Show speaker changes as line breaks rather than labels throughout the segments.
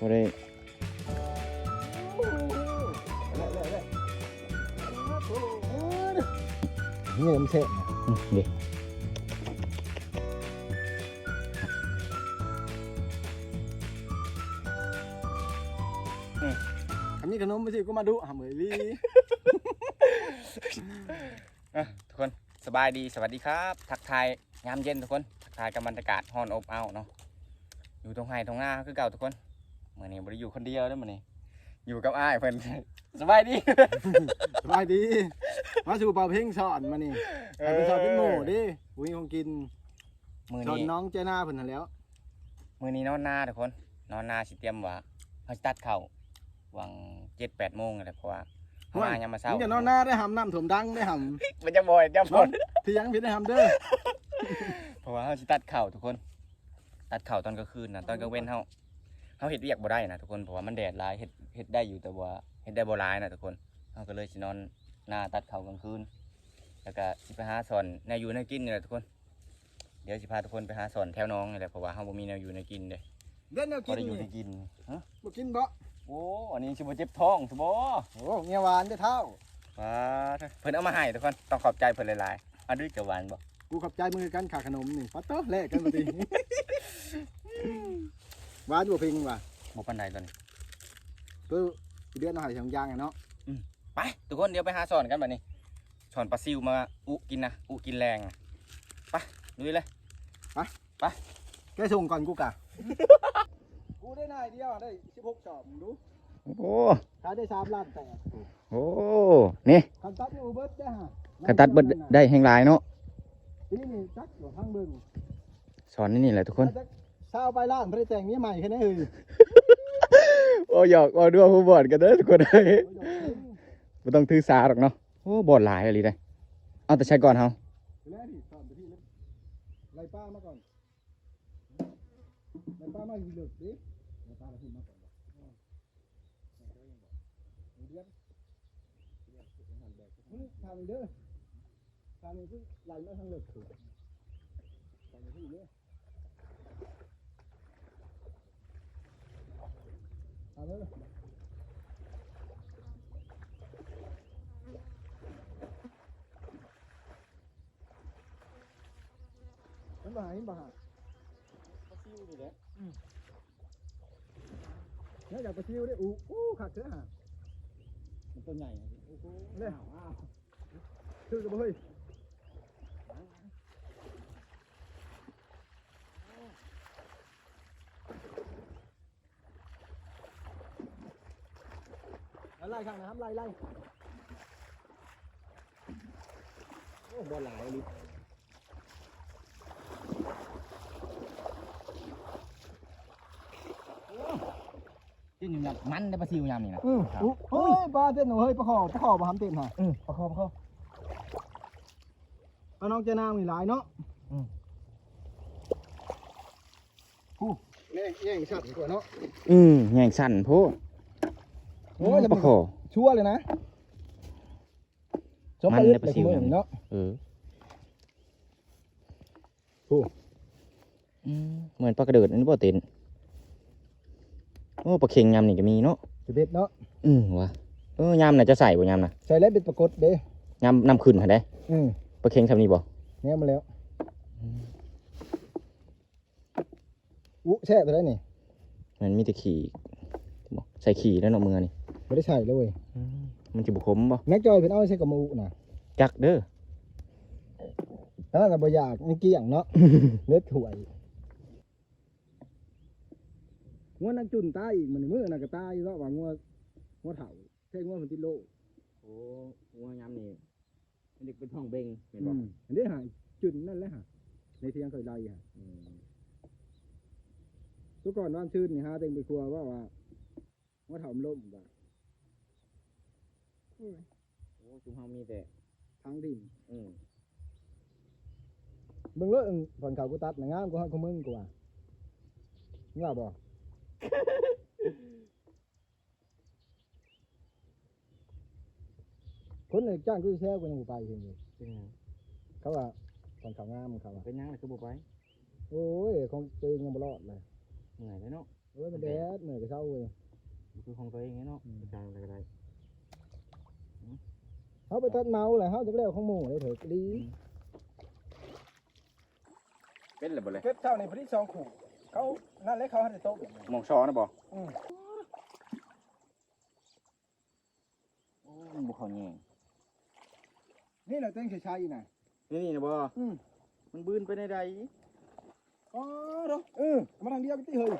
บ่ได้
นี่มันเท่นะ
อืมเด็ก
อันนี้ขนมไม่ใช่ก็มาดูหาเหมยลี
อะทุกคนสบายดีสวัสดีครับ ทักทายยามเย็นทุกคน ทักทายกับบรรยากาศฮ้อนอบอ้าวเนาะอยู่ตรงไห้ตรงหน้าคือเก่าทุกคนเมื่อนี้บ่ได้อยู่คนเดียวเด้อมื้อนี้อยู่กับอ้ายเพิ่น สบายดี
สบายดี มาสู่เป่าเพลงสอนมานี่ใครเป็นสอนเป็นหมูดิอุ้ยคงกิน
มื้อ
สอน
นี้
น้องเจ้าหน้าเพิ่นหั่นแหล้ว
มื้อนี้นอนนาทุกคน นอนนาสิเตรียมว่าเฮาสิตัดข้าววัง7-8โมงนั่นแหละเพราะว่าเฮามายามมาเช้า
มึงจะนอนหน้าได้หำน้ำถ่วมดังได้ห
มันจะบ่อยจะำบ่
นอนเที่ยงพี่ได้หำเด้อ
เพราะว่าเฮาสิตัดเข่าวทุกคน ตัดเข่าวตอนกลางคืนนะตอนกลางเว้นเฮา เฮาเฮ็ดเวียกบ่ได้นะทุกคนเพราะว่ามันแดดร้ายเฮ็ดเฮ็ดได้อยู่แต่ว่าเฮ็ดได้บ่ร้ายนะทุกคนเฮาก็เลยสินอนหน้าตัดเข่าวกลางคืน แล้วก็สิไปหาสอนแนวอยู่แนวกินนี่แหละทุกคน เดี๋ยวสิพาทุกคนไปหาสอนแถวน้องนี่แหละเพราะว่าเฮาบ่มีแนวอยู่แนวกินเด้
เด่นแนว
บ่
กิน
ได้อยู่
นี่
ได้กินฮะ
บ่กินบ่
โอ้อันนี้สิบ่เจ็บท้องซุบ่
โอ้เงี้ยหวานได้อเท่า
ว้าเพิ่นเอามาให้ทุกคนต้องขอบใจเพิ่นหลายๆอันนี้จะหวานบ่
กูขับใจมือกันขาขนมนี่ปัตเตอร์แลกกันปฏิ หวานอยู่เพลงว่ะ
บ่ปานใดตอนนี้
เพื่อเดือนเอาใหายสองอย่างอะเนาะ
ไปทุกคนเดี๋ยวไปหาสอนกันบัดนี้สอนปลาซิวมาอุกินนะอุกินแรงนะไปลุยเลย
แกส่งก่อนกูกะ กูได้นายเดียวได้16จอบมึงดู
โอ้
ขายได้3ล้านแต่
โหนี่
คันตัดอยู่เบิดได้ฮะ
กระตัดเบิดได้แห่งหลายเนาะ
ปีนี้จักอยู่ทางเบิ่ง
สอนนี่นี่แหละทุกคน
จัก เศร้าไปล้านบ่ได้แต่งเมียใหม่แค่นั้นเอ้ย
โอ้หยอกว่าด้วยผู้บอดกันเด้อทุกคนเอ้ยไม่ต้องถือสาหรอกเนาะโอ้บอดหลายอะไรได้เอาแต่ใช้ก่อนเฮา
แล้วนี่สอนไปที่เลยไล่ป้ามาก่อนไล่ป้ามาอยู่เลิกดิไล่ป้ามาที่มาก่อนว่ะเดือนมึงทำเด้อทำนี่คือไล่มาทางเลิกคือทำที่เด้อทำเลยมันบ่หายมันบ่หายเนี่ยอยากไปชิวได้อู้อู้ขัดเถอะฮะ
มันตัวใหญ่
เนี่ยคือกับเฮ้ย ไล่ข้างน้ำไล่ไล่โอ้บอลหลายลิ
ที่อยู่ยำมันได้ปลาซิวยำนี่นะ
อืออู้เฮ้ยปลาเต้นหนูเฮ้ยปลาขอปลาขอมาทำเต็มฮะ
อือประคองประคอง
เอาน้องเจนางมีหลายเนาะ
อืม
ผู้เนี่ยแย่งสัตว์ดีกว่าเนาะ
อืมแย่งสั่นโพด
โอ้ย
ประคอ
ชั่วเลยนะจบไป
มัน
อึด
ได้ป
เล
ลายซิ
คุ
ว
ณ
อย่างนี้
เนาะ
เออ
โอ้
อืมเหมือนปลากระเดิดอันนี้บ่เต็นโอ้ปลาเค็งยำนี่ก็มีเนาะ
สิเบ็ดเนาะ
อืมวะเออยำน่ะจะใส่บ่ยำน่ะ
ใส่แล้วเป็นปรากฏเด้
ยำนำขึ้นหั่นได้
อืม
ปลาเค็งทำนี่บ่
แง่มาแล้วอู้แช่ไปแล้วนี่
มันมีแต่ขี่บ่ใส่ขี่แล้วเนาะมือนี่
ไม่ได้ใส่เลยเว้ย
มันจะบุคมบ่
แม็กจอยเป็นเอาใช้กับหมูน่ะ
จักเด้อ
แล้วแต่บ่อยากไม่เกี่ยงเนาะเล็ดถ่วยงัวนักจุนตายอีกมันมือน่ะก็ตายอยู่แล้วว่างัวงัวเฒ่าใช่งัวมันติดโล
โอ้งัวยำนี่มันเด็กเป็นท้องเบงเห็น
อื
บ่
มอันนี้หาจุนนั่นแหละฮะในเทียงเคยไล่ฮะ
อืม
ทุกก่อนว่านชื่นนี่ฮะเต็งไปครัวว่าว่างัวเฒ่ามันล่ม ว่า
โอ้จุมเฮามีแต่
ทางดิน
อืม
เบิ่งเลยผ่อนเขากูตัดน่ะงามกว่าของมึงกว่ามึงว่าบ่คนเลยจ้างกูแซ่กูยังบ่ไปเห็นอยู่
เป็นหยัง
เขาว่าผ่อนเขางามเขาว่า
เป็นหยังล่ะคือบ่ไป
โอ้ยของตัวเองยังบ่รอดเลย
เหนื่อยแล้วเนาะ
เอ้ยมันแดดเหนื่อยกับเช้าเว้ย
คือของตัวเองเนาะจางอะไรก็ได้
เขาไปตัดเมาแหละเขาจะเรียกของหมูเลยเถอะดี
เป็นอะไรบ่เลย
เก็บเช้าในพอดีสองขู่เขานั่นเล็กเขาให้โต๊ะ
มองชอนะบ่
อืม
โอ้บ่เข้าแยง
นี่แหละเต้งใช้ๆน่ะ
นี่นี่นะบ่
อืม
มันบืนไปในใด
อ๋อเด้อเออมาทางเดียวกันที่เฮ้ย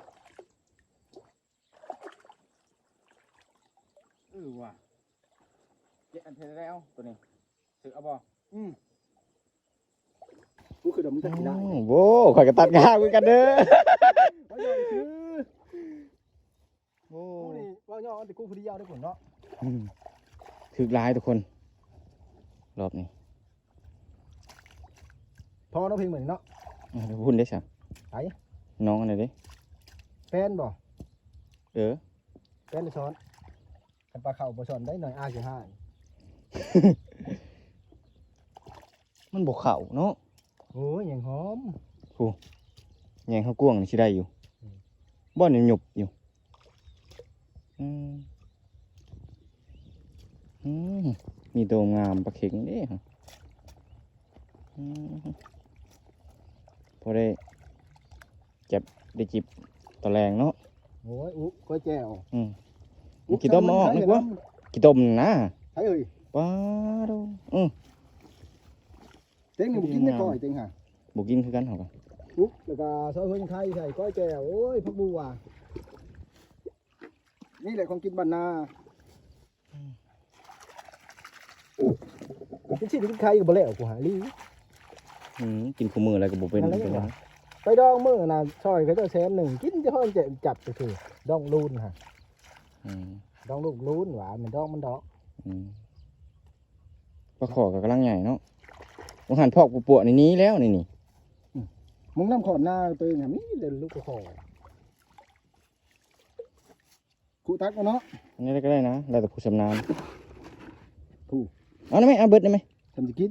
เออว่ะ เจ๊อันเทแล้วตัวนี้ถือเอาบ่
อืมกูคือเดยวมึงจะกินได้
โว้ข่อยก็ตัดงาคุยกันเด้อ
ว่าย่อยคือ
โอ้
กูนี่ว่าย่อแต่กูพอดียาวได้ผลเนาะ
ถึกหลายทุกคน รอบนี้
พอเนาะเพลงเหมือนเนาะ
เอาเดี๋ยวพูดได้สัก
ไป
น้องอะไรเด้
แฟนบ่
เออ
แฟนได้ช้อนกันปลาเข่าบ่ช้อนได้หน่อยอาสิห้า
มันบ่เข้าเนาะ
โอ้ยยังหอม
แยงเขากวางนี่สิได้อยู่
อืม
บ่อนยังหยุบอยู่อืมอืมมีตัวงามปลาเข็งเด้ฮะอืมพอได้เจ็บได้จิบตะแรงเนาะ
โอ้ยอุ๊ก้อยแจ่ว
อืมอุ๊กี่ต้มมาออกนึกว่ากี่ต้มนะ
ใช่เอ้ย
ว้าดูอืม
เต็งนี่บ่กินได้ก้อยเต็งห่ะ
บุกินคือกันเหรอ
อุ๊แล้วก็ซอยเพิ่นไข่ใส่ก้อยแจ่วโอ้ยพักบัวนี่แหละของกินบ้านนากินสิกินไข่ก็บ่แล้วกูหาลี
อืมกินคู่มืออะไรก็บ่เป็น
อะไร
เป็น
วะ
ไร
ไปดองมื้อน่ะซอยเขาเจะแซมหนึ่งกินจะเพิ่นจะจับก็คือดองลูนฮะ
อืม
ดองลูกลูนหวานมันดองมันดอก
อืม ปลาขอกับกำลังใหญ่เนาะวังหันพอกปวๆในนี้แล้วนี่นี่
มึงน้ำขอดหน้าตัวเองอะมีเดินลูกกระขอกูตักเอาเนาะ
อันนี้ก็ได้นะแล้วแต่ผู้ชำนาญ
ผู้
เอาได้ไหมเอาเบิดได้ไหม
ทำจะกิน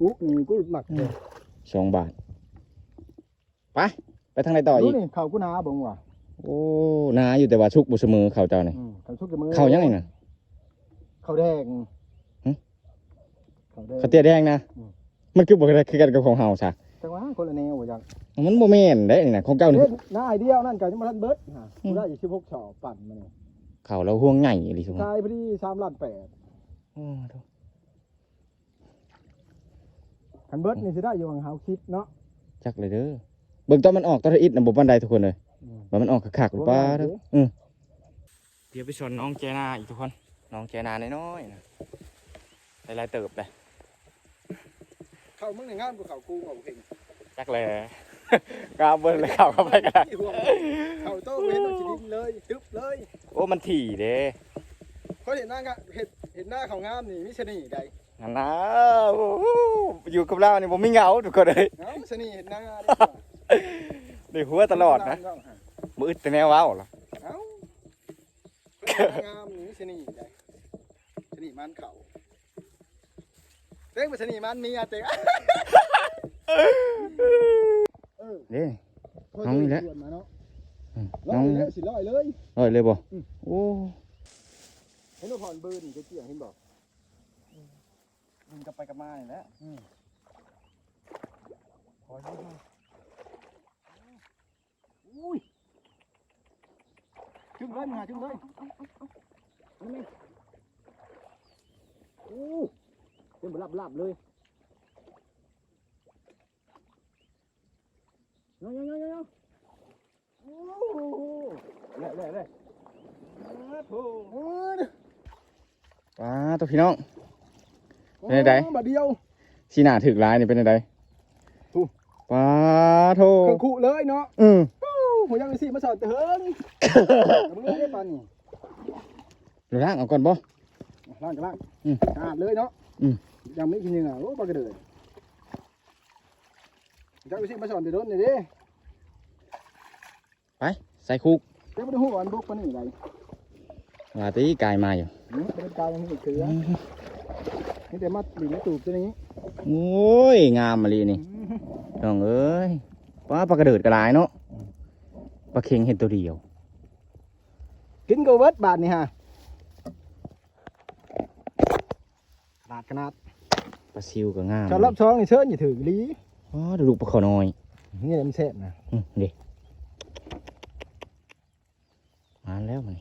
อุ๊นี่กูหมักเลย
สองบาท ไป ไปทางไหนต่ออี
รู้
ก
นี่เขากูนาบ่งว่ะ
โอ้นาอยู่แต่ว่าชุกบุเสมอเขาเจ้านี่
อืมเขาชุกกับมือ
เขายังไงน่ะ
เขาแดง
หึ
เขาแดง
เขาเตี้ยแดงนะ
อืม
มันคือบ่ได้คือกันกับของเฮาซะ
จังหวะคนละแนวจัง
มันบ่แม่นได้นี่นะของเจ้านี่
เฮ็ดหน้าไอเดียวนั่นกันยังมาทันเบิดฮะ
อื
กู
ม
ได้อยู่สิบหกช่อปั่นมาเนี่ย
เขาเราห่วงใหญ่อีหลีซุ
ชายพอดีสามล้านแปด
โอ้โธ่
คันเบิดนี่สิได้อยู่หวังเฮาคิดเนาะ
จักเลยเด้อเบิ่งตอนมันออกตอนอิดน่ะบ่ปานใดทุกคนเลย
อืม
ว่ามันออกคักๆหรือเปล่า
บ่ได้
เด้อ
เด้อ
อืมเดี๋ยวไปชนน้องเจนาอีกทุกคน น้องเจนาน้อยๆนะหลายๆเติบเลย
เข้ามึงในงานกูเขากูเอาเพ่ง
จักเลยกเอาเบิ่งเลยเข้าเข้าไปกัน
เขาโต้เว้นเอาชีวิตเลยตึ๊บเลย
โอ้มันถี่เด้
เขาเห็นหน้างะเห็นเห็นหน้าเขางามนี่มิชนีใด
นั่นนะโอ้โหอยู่กับเรานี่ผมไม่เหงาทุกคนเลย
เอ้าชนีเห็นหน้า ได้
ได้หัวตลอดนะมืออึดแต่แนวเว้าเหรอ
เอ้าเห็นหน้างามนี่มิชนีใดชนีมันเขาเต้งเป็นชนีมันเมียเต้งเออ
เด้
พ่
น้องนี่แหละ
ชวมาเนาะ
อืม
ร้อ
น้อง
ยเลยสิร้อยเลย
ร้อยเลยบ่
อืม
โอ้
เห็นว่าผ่อนเบอร์นี่จะเกี่ยงเห็นบอก
ยิงกลับไปกลับมานี่แหละ
ขอให้มา อุ้ยจุ่มเลยมึงหาจุ่มเลยเอาไหมโอ้เป็นบลับลับๆเลยเนาะเนาะเนาะเนาะโอ้โหเละเละเละโอ้โห
ป้าตัวพี่น้อง เป็นไงใด
บาทเดียว
สีหน้าถึกร้ายนี่เป็นไง
ถูก
ป้าโท
เครื่องคู่เลยเนาะ
อืม
โอ้ หัวยังไอซี่มาสอนเถิงแต่มึงไม่ได้ปันนี่
เดี๋ยวล้างเอาก่อนบ่
ล่างกันล่าง
อืม
ขาดเลยเนาะ
อืม
ยังไม่กินยังอะโอ้ปลากระเดิดยังไอซี่มาสอนเดี๋ยวโดนเลยดิ
ไปใส่คุก
เดี๋ยวไปดูหัวอันบุกปานนี่ไร
ว่าตีกายมาอยู่
นี่เป็นกายยังไม่เกลือนี่แต่มาหลีมาตูบตัวนี้
โอ้ยงามมาลีนี่น้องเอ้ยป้าปลากระเดิดกระลายเนาะ ปลาเค็งเห็นตัวเดียว
กินก็เวิร์ดบาทนี่ฮะขนาดขนาด
ปลาซิวก็งาม
ชอบรับช้องนี่เชิญอย่าถือลี
อ๋อดูลูกปลาขอน้อย
นี่มันแซ่บนะ
อืมเด็มาแล้วมัน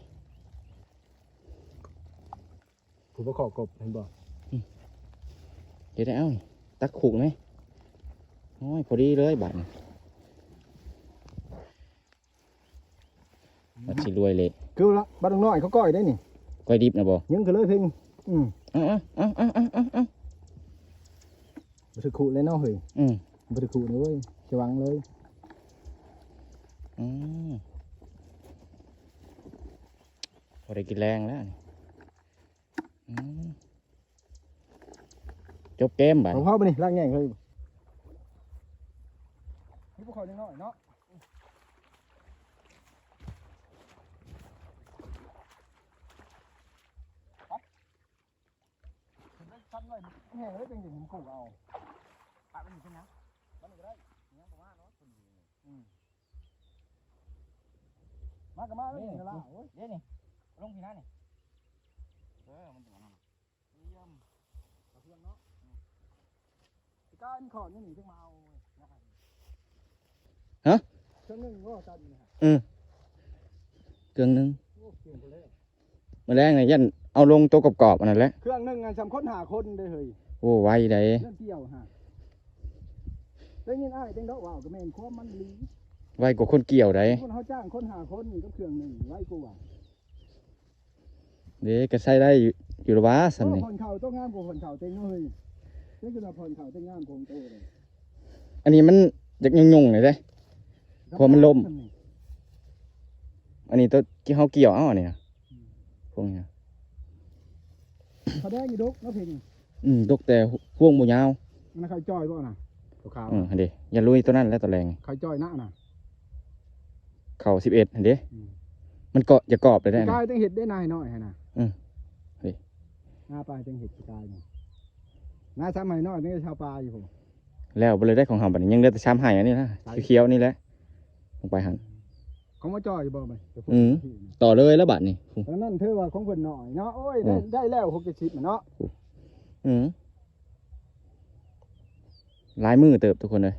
กูบ่ขอกบเห็นบ่
เดี๋ยวได้เอ้านี่ตักขุกไหมโอ้ยพอดีเลยบาทนี่บัด สิรวยเลย
คือละบ้านน้อยเขาก้อยได้นี่
ก้อยดิบนะบ่
ยังคือเลยเพ่งอืม
เอ้าเอ้าเอ้าเอ้าเอ้าเอ้า
บ่สึกขู่เลยเนาะเฮ้ย
อืม
บ่สึกขู่เลยเว้ยจะวังเลย
อืมพอได้กินแรงแล้วนี่อืมจบเกมบัด
ของพ่อไปนี่ล่างแง่งเลยนี่พวกเขายังน้อยเนาะ ชั้นไว้แห้งเลยเป็นอย่างผมกูเอาปะมันอยู่ที่นะมันอยู่ได้เนี่ยประมาณเนาะอืมมากับมาเลยนี่ละโอ้ย
เดี๋ยวนี่ลงพี่นะนี่เออมันถึงนั้น
เยี่ยมเอาเพื่อนเนาะพี่ก้านขอนี่หนีขึ้นมาเอานะครับ
ฮะ
เครื่องหนึ่งก็ตันนะฮะ
เครื่องหนึง
โอ้เก่งไปเลย
มาแรงเลยยัน เอาลงตัวกรอบๆอันนั้นแหละ
เครื่องหนึ่งงานสำค้นหาคนได้เฮ้ย
โอ้ไวได้
เรื่องเที่ยวฮะได้ยินอ้ายเต็งดอกว่าวก็แม่นความมันลี
ไวกว่าคนเกี่ยวได้
คนเขาจ้างคนหาคนนี่ก็เครื่องหนึ่งไว้กูว่า
เด็กก็ใช้ได้อยู่อยู่ละวะสำนี่
ผ่อนเข่าต้องงามกว่าผ่อนเข่าเต็งเฮ้ยนี่คือเราผ่อนเข่าเต็งงามกว่าของโตเลย
อันนี้มันอยากยุ่งๆหน่อยเด้พอมันล่มอันนี้ตัวที่เขาเกี่ยวเอ้าอันนี้นะพวกนี้นะ
เขาแดงอยู่ดกแล้วเพลง
อืมตกแต่ห่วงบุยาว
มันใครจอยบ่น่ะขาว
อืมอันเดอย่าลุยตัวนั้นแล้วตัวแรง
ๆใครจอยหน้าน่ะ
เข่าสิบเอ็ดอันเด
อืม
มันเกาะอย่ากรอบเลยได้
กา
นะ
ยต้องเห็ดได้นายหน่อยฮะนะ
อืมเฮ้ย
หน้าปลาต้องเห็ดกายเนี่ยหน้าซ้ำใหม่น้อยนี่ชาวปลาอยู่ผม
แล้วบ่เลยได้ของหำบัดนี้ยังเหลือแต่ช้ำไห้อันนี้นะเขียวๆนี่แหละลงไปหัน
เขามาจอยอยู่บ่ไหม
อืม ต่อเลยแล้วบัดนี้
แล้วนั่นเธอว่าของเพิ่นหน่อยเนาะโอ้ย
อื
ได้
ม
ได้แล้วหกเจ็ดสิบเนาะ
อืมลายมือเติบทุกคนเลย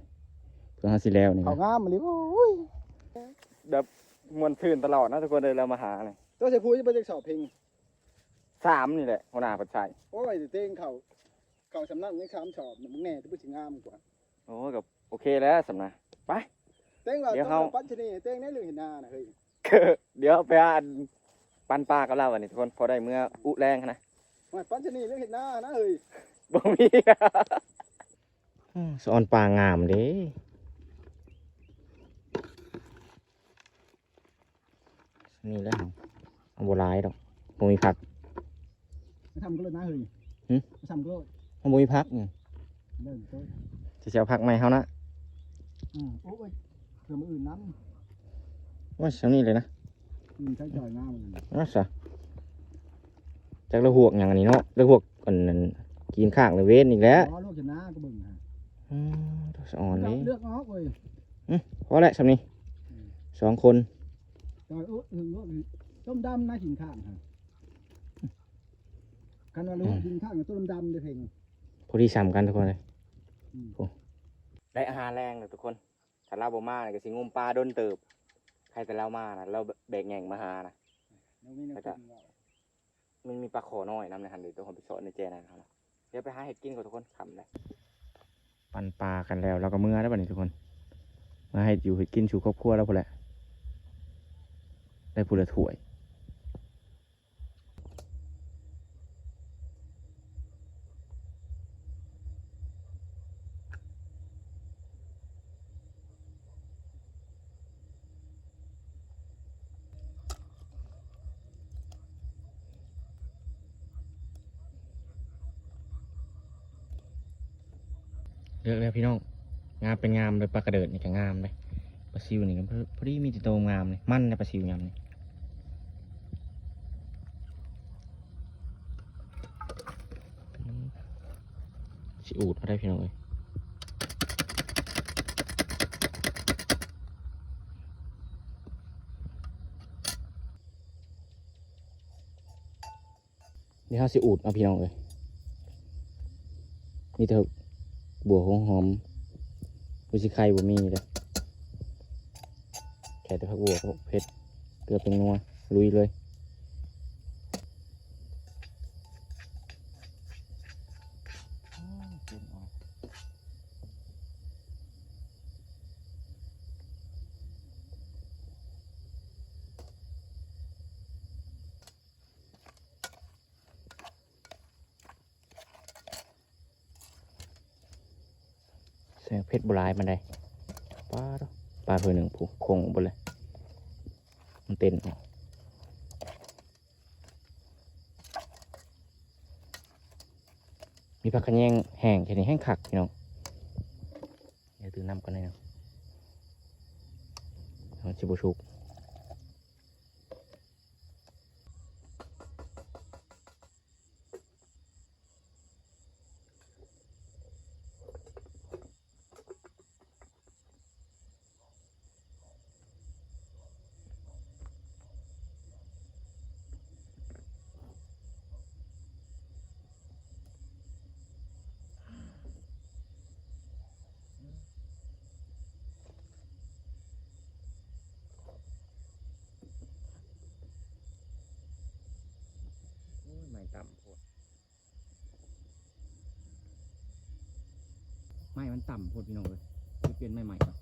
เพื่อหาสิแล้วนี่
เขางามมาเลยโอ้ย
แบบมวนชื่นตลอดนะทุกคนเลยเรามาหาเลย
ตัวเสียพูจะไปจากสอบเพลง
สามนี่แหละหัวหน้าปัจจัย
โอ้ยเต้งเขาเขาสำนักยังสามสอบมึงแน่ที่พูดถึงงามกว่า
โอ้กับโอเคแล้วสำนะ
เต้งว่า
เดี๋ยว
ต้อง
เขา
ปัญชนีเต้งได้เรื่องเห็นหน้าน่ะเฮ้ย
เดี๋ยวไปอ่านปันปลากับเราอันนี้ทุกคนพอได้เมื่ออุแรงนะ
ว่าปัญชนีเรื่องเห็นหน้านะเฮ้ย
บ่มีสอนปลางามเด้นี่แหล้วเอาบัวลายดอกบ่มีพัก
ไม่ทำก็เลยนะเฮ้ย
หึ
ไม่ทำก็เลย
เอาบ่มีพักนี่
เลิกตัว
จะสิเอาพักใหม่เฮานะ
อืมโอ้ย เผื่อมืออื่นน้
ว่าสำนี้เลยนะำ
อืมใช้จอยงามเลย
น่าซะจากระหวกอย่างอันนี้เนาะระหวกอันนั้นกินข้างเลยเว้นอีกแล้ว
อ๋อลูกเห็นหน้าก็เบิ่งฮะ
อืมตัวสะอ่อนเลย
เลือกออกเลย
พอแล้วสำนี้สองคน
จอยโอ้ถึงลูกต้มดำนะขิงข้างฮะกันว่าลูกขิงข้างกับต้มดำเด้อเพลง
พอดีซ้ำกันทุกคนเลย
อืม
โอ้ได้อาหารแรงเลยทุกคน ถ้าเราบ่มาเนี่ยก็สิงมปลาโดนเติบใครแต่เรามานะเราแบกแง่งมาหานะ
แล้วมีน้ำกินแล้ว
มันมีปลาขอน้อยน้ำในหันเดี๋ยวตัวคนไปสอนในเจนะครับเดี๋ยวไปหาเห็ดกินก่อนทุกคนขำเลยปันปลากันแล้วเราก็เมื่อแล้วบัดนี้ทุกคน มาให้อยู่เห็ดกินชูครอบครัวแล้วพอแหละได้พูละถ้วย เลือกแล้วพี่น้อง งามเป็นงามเลยปลากระเดิดนี่ก็งามเลยปลาซิวนี่ก็พอพอดีมีต่โตวงามเลยมั่นในปลาซิวยำนี่อืมสิอูดมาได้พี่น้องเอ้ยเดี๋ยวเราสิอูดมาพี่น้องเอ้ยมีแต่ บัวหอมหอมบุชิไข่บ่มีเลยแค่แต่พักบัวเพชรเกลือเป็นนัวลุยเลย เสียงเพชร บุรายมันได้ปลาปลาเพื่อหนึ่งผูกคงบนเลย มันเต้นออกมีผักขะแยงแห้งแค่นี้แห้งขักพี่น้องเดี๋ยวตื่นน้ำกันเลยเนาะชิบูชุก ต่ำโพดพี่น้องเลยเปลี่ยนใหม่ก่อน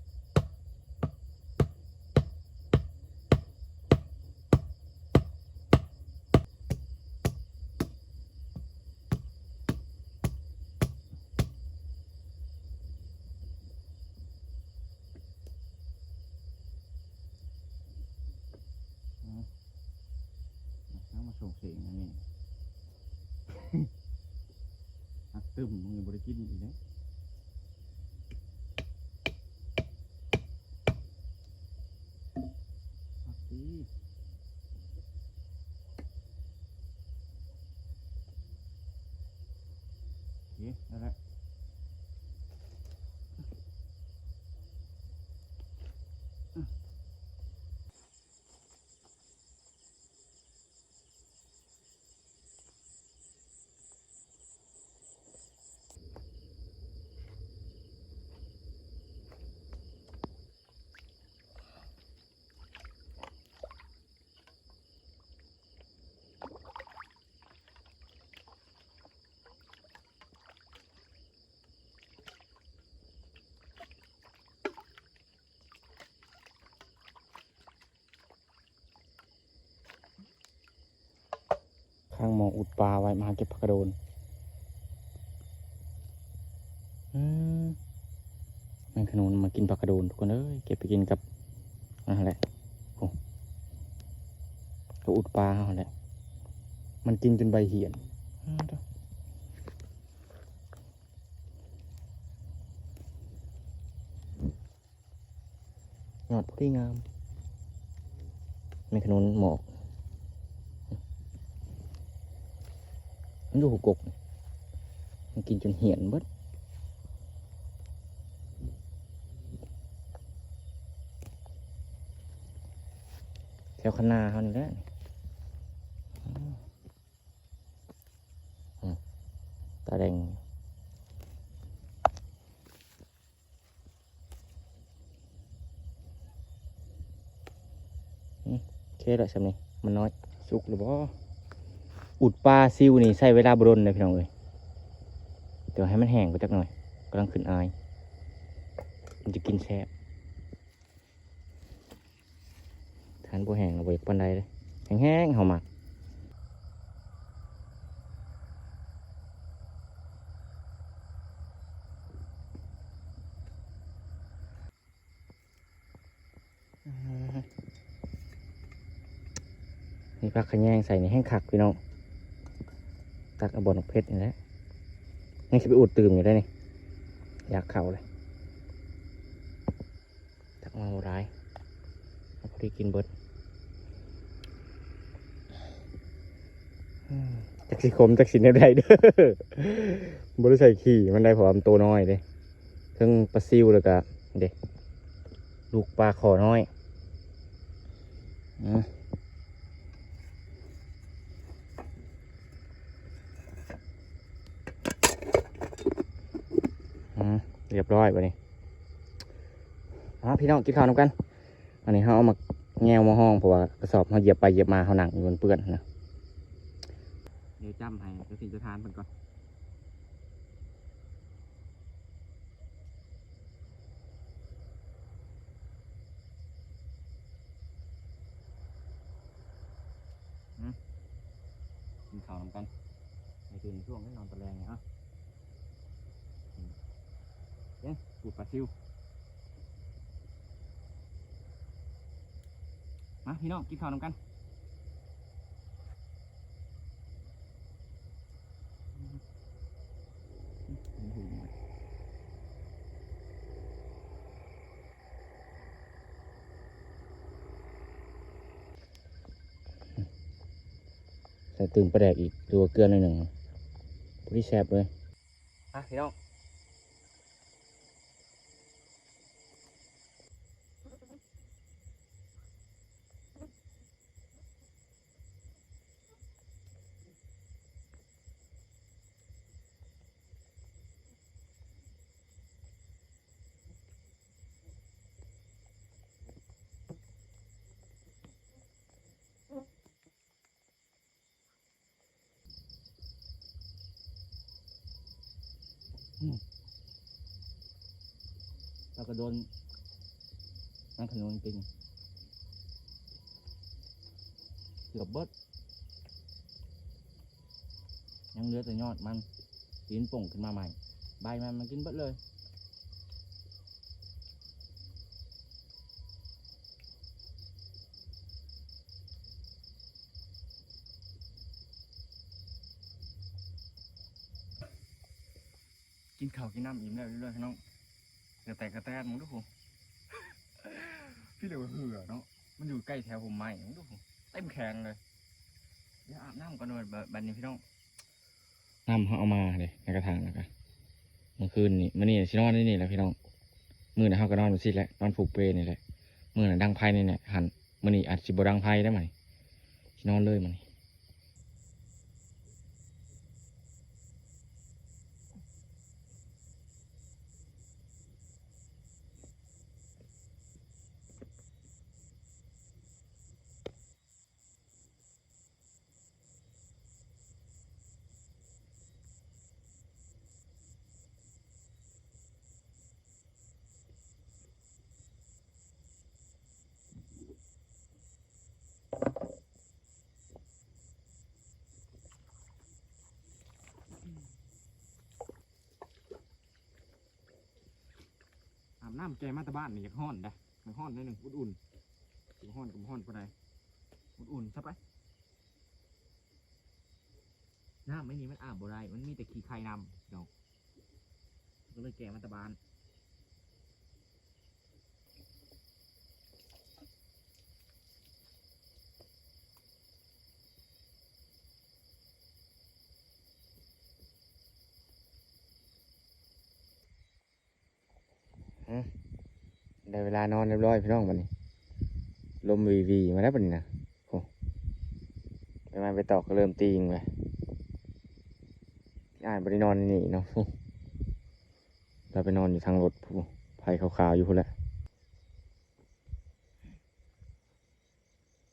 มาส่งเสียงนะนนี้อักตึมมึงบริกินอีกนะอั ข้างหมองอุดปลาไว้มาเก็บผักกระโดนอืมแมงขนุนมากินผักกระโดนทุกคนเอ้ยเก็บไปกินกับอะไรโอ้ก็อุดปลาเขาแหละมันกินจนใบเหี่ยนอ้าวเด้อยอดพอดีงามแมงขนุนหมอก มันอยู่หุกกกนี่มันกินจนเหี่ยนเบิดแถวคณาเขานี่แหละนี่อืมตาแดงอืมโอเคแล้วสำนี้มันน้อยสุกหรือบ่ อุดปลาซิวนี่ใช้เวลาบรนเลยพี่น้องเอ้ยเดี๋ยวให้มันแห้งไปจักหน่อยกำลังขึ้นอาย มันจะกินแซ่บทานบัวแห้งเอาไว้ปันใดเลยแห้งๆเฮามักนี่ผักขยงใส่ในแห้งคักพี่น้อง ตักอบอลเพชรนี่แหละยังจะไปอุดตื่มอยู่ได้นี่อยากเข่าเลย ตักมาโหร้ายเอาพอดีกินเบิดอืมจักสิคมจักสิได้ได้เด้อบริใส่ขี่มันได้เพราะว่ามันตัวน้อยเด้เทั้งปลาซิวแล้วก็เด็ลูกปลาขอน้อยอืมเรียบร้อยไปนี่อ๋อพี่น้องกินข้าวน้ำกัน อันนี้เขาเอามาแงวมาห้องเพราะว่ากระสอบเขาเหยียบไปเหยียบมาเขาหนังอยู่บนเปื้อนนะเดี๋ยวจำให้จะสิจะทานมันก่อนกินข้าวน้ำกันในคืนช่วงให้นอนตะแรงไงอะอืม เอ๊ะปูดปลาซิวมาพี่น้องกินข้าวนำกันใส่ตื่นประแดกอีกดูว่าเกลือหน่อยหนึ่งพอดีแซ่บเลยอะพี่น้อง เราก็โดนนั่งขนนจริงเกือบเบิดยังเหลือแต่ยอดมันปีนป่งขึ้นมาใหม่ ใบมันมันกินเบิดเลย กินข้ากินน้ำอิ่มแล้วเรื่อยๆพี่น้องกระแตกกระแตนมึงดูผมพี่เหลือเหือเนาะมันอยู่ใกล้แถวผมใหม่มึงดูผมเต็มแข็งเลยเดี๋ยวอาบน้ำก่อนเลยบัดนี้พี่น้องน้ำเขาเอามาเลยในกระถางนะครับเมื่อคืนนี่มื่อนี่ชินอนนี่นี่แหละพี่น้องมือน่ะเขาก็นอนมาสิแหละนอนผูกเปรนี่แหละมือน่ะดังไพ่นี่เนี่ยหันมื่อนี่อาจสิบดังไพ่ได้ไหมชินอนเลยมันอาบน้ำ แกมาตาบ้านนี่อยากห้อนได้อยากห้อนนิดหนึ่งอุ่นๆอยากห้อนกับห้อนปะได้อุ่นๆใช่ปะน้ำไม่นี่มันอาบบ่ได้มันมีแต่ขี้ไข่นำเนาะก็เลยแกมาตาบ้าน ได้เวลานอนเรียบร้อยพี่น้องวันนี้ ลมวีวีมาแล้วปะนี่นะโอ้ไปมาไปตอกก็เริ่มตีงเลยอ่านบรินอนนี่เนาะโอ้เราไปนอนอยู่ทางรถผู้ไผ่ขาวๆอยู่พุ่นแหละ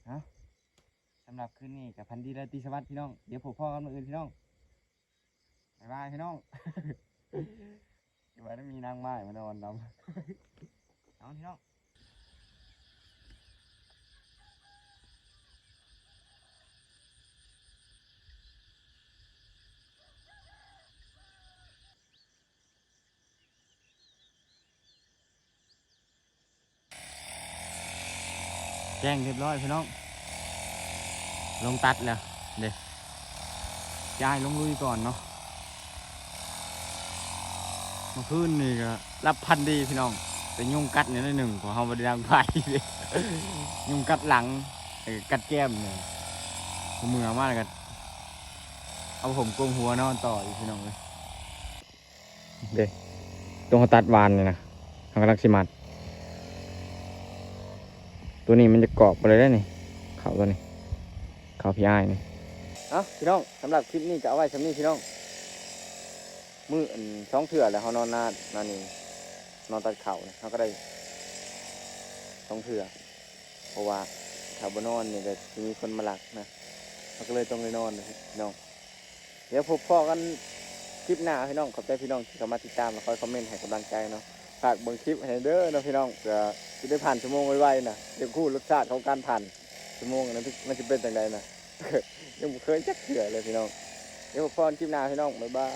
ฮะสำหรับคืนนี้กับพันดีและตีสวัสดิ์พี่น้อง เดี๋ยวผมพ่อกันมาอื่นพี่น้องบ๊ายบายพี่น้องเดี๋ยวไว้ถ้ามีนางไม้มานอนนำ เอาพี่น้องแจ้งเรียบร้อยพี่น้อง ลงตัดแล้วเดี๋ยวย้ายลงลุยก่อนเนาะเมื่อคืนนี่ก็รับพันดีพี่น้อง แต่ยุงกัดเนี่ยนิดหนึ่งของเขาบไดดังไฟเลยยุงกัดหลังเออกัดแก้มเนี่ยผมมือมากเลยกันเอาผมกลมหัวนอนต่ออีกพี่น้องเลยเด็ตรงเขาตัดวานเลยนะทางกำลังสิมัดตัวนี้มันจะกรอบไปเลยได้นี่เขาตัวนี้เขาพี่อ้ายนี่เอาพี่น้องสำหรับคลิปนี้ก็เอาไว้สำนี้พี่น้องมืออันสองเถื่อแล้วเขานอนนานนั่นนี่ นอนตัดเข่าเนี่ยเขาก็ได้สองเถื่อเพราะว่าถ้าบนอนเนี่ยจะมีคนมาหลักนะเขาก็เลยต้องเลยนอนเลยพี่น้อง เดี๋ยวพบพ่อกันคลิปหน้าพี่น้องขอบใจพี่น้องที่เข้ามาติดตามและคอยคอมเมนต์ให้กำลังใจเนาะฝากเบิ่งคลิปให้เด้อนะพี่น้องเพื่อจะได้ผ่านชั่วโมงไวๆนะเดี๋ยวคู่รสชาติของการผ่านชั่วโมงนั้นมันจะเป็นอย่างไรนะยังเคยจักเถื่อเลยพี่น้อง เดี๋ยวพบพ่อคลิปหน้าพี่น้องบ๊ายบาย